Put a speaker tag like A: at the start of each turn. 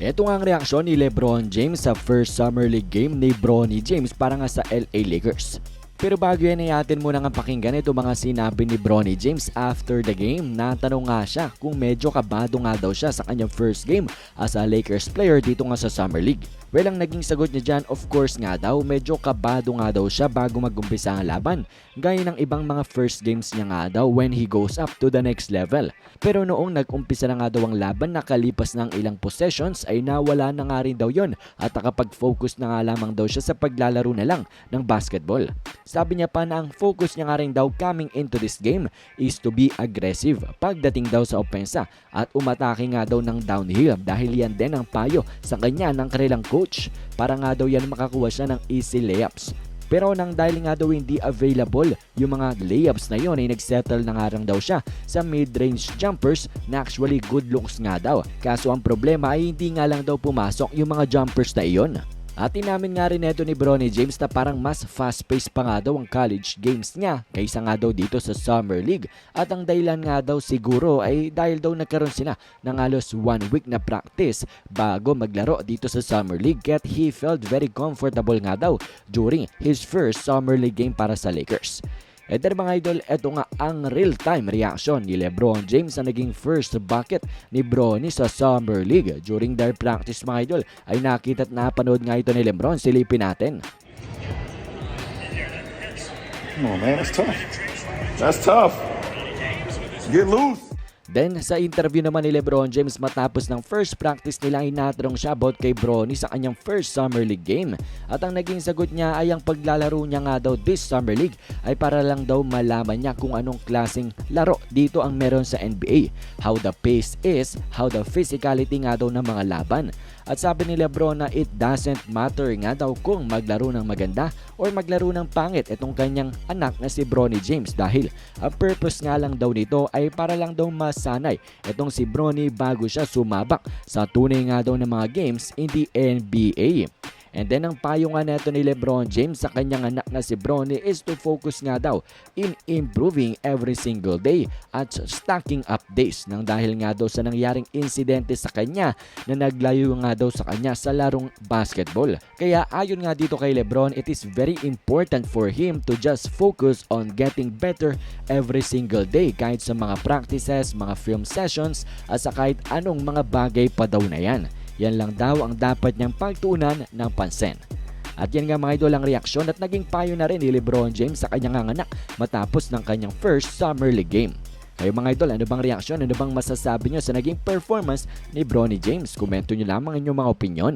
A: Ito nga ang reaksyon ni Lebron James sa first Summer League game ni Bronny James para nga sa LA Lakers. Pero bago yan ay atin muna nga pakinggan ito mga sinabi ni Bronny James after the game. Natanong nga siya kung medyo kabado nga daw siya sa kanyang first game as a Lakers player dito nga sa Summer League. Well, ang naging sagot niya dyan, of course nga daw, medyo kabado nga daw siya bago mag-umpisa ang laban. Gaya ng ibang mga first games niya nga daw when he goes up to the next level. Pero noong nag-umpisa na nga daw ang laban, nakalipas ng ilang possessions ay nawala na nga rin daw yon at nakapag-focus na nga lamang daw siya sa paglalaro na lang ng basketball. Sabi niya pa na ang focus niya nga rin daw coming into this game is to be aggressive pagdating daw sa opensa at umatake nga daw ng downhill dahil yan din ang payo sa kanya ng kanilang coach para nga daw yan makakuha siya ng easy layups. Pero nang dahil nga daw hindi available yung mga layups na yon ay nagsettle na nga daw siya sa mid-range jumpers na actually good looks nga daw. Kaso ang problema ay hindi nga lang daw pumasok yung mga jumpers na iyon. At inamin nga rin ito ni Bronny James na parang mas fast-paced pa nga daw ang college games niya kaysa nga daw dito sa Summer League. At ang dahilan nga daw siguro ay dahil daw nagkaroon sila ng halos one week na practice bago maglaro dito sa Summer League at he felt very comfortable nga daw during his first Summer League game para sa Lakers. E then mga idol, eto nga ang real-time reaction ni Lebron James sa naging first bucket ni Bronny sa Summer League. During their practice mga idol, ay nakita at napanood nga ito ni Lebron. Silipin natin.
B: Come on, man. That's tough. That's tough. Get loose.
A: Then sa interview naman ni Lebron James matapos ng first practice nila ay natanong siya about kay Bronny sa kanyang first Summer League game. At ang naging sagot niya ay ang paglalaro niya nga daw this Summer League ay para lang daw malaman niya kung anong klaseng laro dito ang meron sa NBA. How the pace is, how the physicality nga daw ng mga laban. At sabi ni Lebron na it doesn't matter nga daw kung maglaro ng maganda or maglaro ng pangit itong kanyang anak na si Bronny James dahil ang purpose nga lang daw nito ay para lang daw masanay itong si Bronny bago siya sumabak sa tunay nga daw ng mga games in the NBA. And then ang payo nga neto ni Lebron James sa kanyang anak na si Bronny is to focus nga daw in improving every single day at stacking up days nang dahil nga daw sa nangyaring insidente sa kanya na naglayo nga daw sa kanya sa larong basketball. Kaya ayon nga dito kay Lebron, it is very important for him to just focus on getting better every single day kahit sa mga practices, mga film sessions at sa kahit anong mga bagay pa daw na yan. Yan lang daw ang dapat niyang pagtuunan ng pansin. At yan nga mga idol ang reaksyon at naging payo na rin ni Lebron James sa kanyang anak matapos ng kanyang first Summer League game. Kayo mga idol, ano bang reaksyon? Ano bang masasabi nyo sa naging performance ni Bronny James? Komento nyo lamang ang inyong mga opinion.